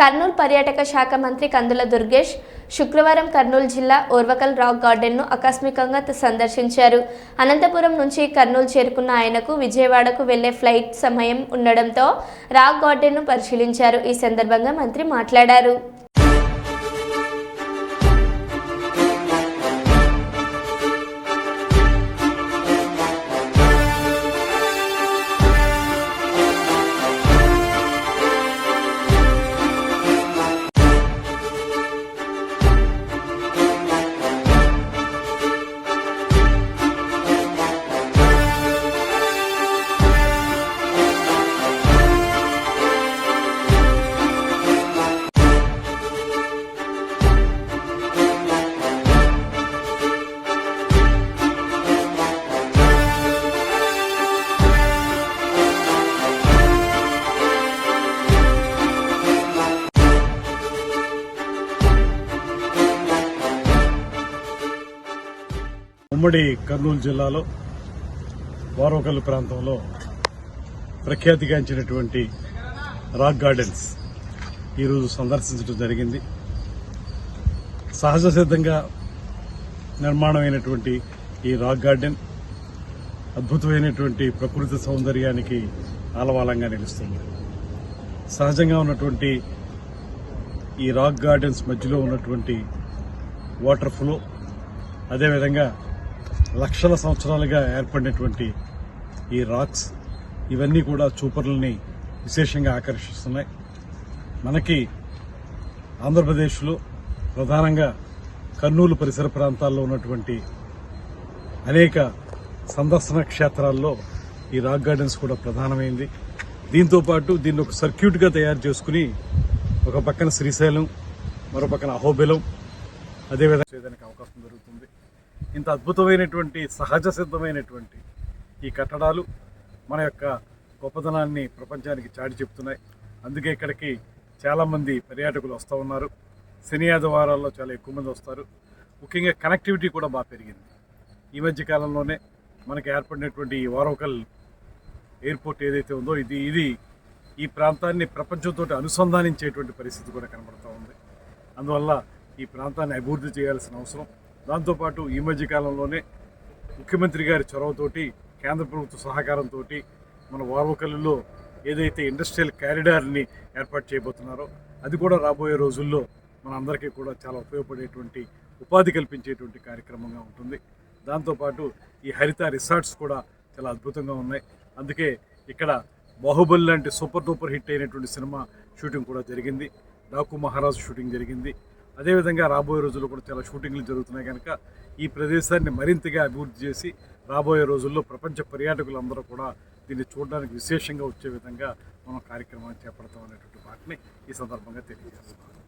కర్నూలు పర్యాటక శాఖ మంత్రి కందుల దుర్గేష్ శుక్రవారం కర్నూలు జిల్లా ఓర్వకల్ రాక్ గార్డెన్ను ఆకస్మికంగా సందర్శించారు. అనంతపురం నుంచి కర్నూలు చేరుకున్న ఆయనకు విజయవాడకు వెళ్ళే ఫ్లైట్ సమయం ఉండడంతో రాక్ గార్డెన్ను పరిశీలించారు. ఈ సందర్భంగా మంత్రి మాట్లాడారు. ఉమ్మడి కర్నూలు జిల్లాలో వారోకల్లు ప్రాంతంలో ప్రఖ్యాతిగాంచినటువంటి రాక్ గార్డెన్స్ ఈరోజు సందర్శించడం జరిగింది. సహజ సిద్ధంగా నిర్మాణమైనటువంటి ఈ రాక్ గార్డెన్ అద్భుతమైనటువంటి ప్రకృతి సౌందర్యానికి ఆలవాలంగా నిలుస్తుంది. సహజంగా ఉన్నటువంటి ఈ రాక్ గార్డెన్స్ మధ్యలో ఉన్నటువంటి వాటర్ ఫ్లో అదేవిధంగా లక్షల సంవత్సరాలుగా ఏర్పడినటువంటి ఈ రాక్స్ ఇవన్నీ కూడా చూపర్లని విశేషంగా ఆకర్షిస్తున్నాయి. మనకి ఆంధ్రప్రదేశ్లో ప్రధానంగా కర్నూలు పరిసర ప్రాంతాల్లో ఉన్నటువంటి అనేక సందర్శన క్షేత్రాల్లో ఈ రాక్ గార్డెన్స్ కూడా ప్రధానమైంది. దీంతో పాటు దీన్ని ఒక సర్క్యూట్గా తయారు చేసుకుని ఒక పక్కన శ్రీశైలం మరో పక్కన అహోబిలం అదేవిధంగా చేయడానికి అవకాశం దొరుకుతుంది. ఇంత అద్భుతమైనటువంటి సహజ సిద్ధమైనటువంటి ఈ కట్టడాలు మన యొక్క గొప్పతనాన్ని ప్రపంచానికి చాటి చెప్తున్నాయి. అందుకే ఇక్కడికి చాలామంది పర్యాటకులు వస్తూ ఉన్నారు. శని ఆదివారాల్లో చాలా ఎక్కువ మంది వస్తారు. ముఖ్యంగా కనెక్టివిటీ కూడా బాగా పెరిగింది. ఈ మధ్య కాలంలోనే మనకి ఏర్పడినటువంటి ఈ వారోకల్ ఎయిర్పోర్ట్ ఏదైతే ఉందో ఇది ఇది ఈ ప్రాంతాన్ని ప్రపంచంతో అనుసంధానించేటువంటి పరిస్థితి కూడా కనబడుతూ ఉంది. అందువల్ల ఈ ప్రాంతాన్ని అభివృద్ధి చేయాల్సిన అవసరం. దాంతోపాటు ఈ మధ్య కాలంలోనే ముఖ్యమంత్రి గారి చొరవతోటి కేంద్ర ప్రభుత్వ సహకారంతో మన వార్వకల్లులో ఏదైతే ఇండస్ట్రియల్ క్యారిడార్ని ఏర్పాటు చేయబోతున్నారో అది కూడా రాబోయే రోజుల్లో మనందరికీ కూడా చాలా ఉపయోగపడేటువంటి ఉపాధి కల్పించేటువంటి కార్యక్రమంగా ఉంటుంది. దాంతోపాటు ఈ హరిత రిసార్ట్స్ కూడా చాలా అద్భుతంగా ఉన్నాయి. అందుకే ఇక్కడ బాహుబలి లాంటి సూపర్ డూపర్ హిట్ అయినటువంటి సినిమా షూటింగ్ కూడా జరిగింది. డాకు మహారాజు షూటింగ్ జరిగింది. అదేవిధంగా రాబోయే రోజుల్లో కూడా చాలా షూటింగ్లు జరుగుతున్నాయి కనుక ఈ ప్రదేశాన్ని మరింతగా అభివృద్ధి చేసి రాబోయే రోజుల్లో ప్రపంచ పర్యాటకులందరూ కూడా దీన్ని చూడడానికి విశేషంగా వచ్చే విధంగా మనం కార్యక్రమాన్ని చేపడతాం అనేటువంటి వాటిని ఈ సందర్భంగా తెలియజేస్తున్నాం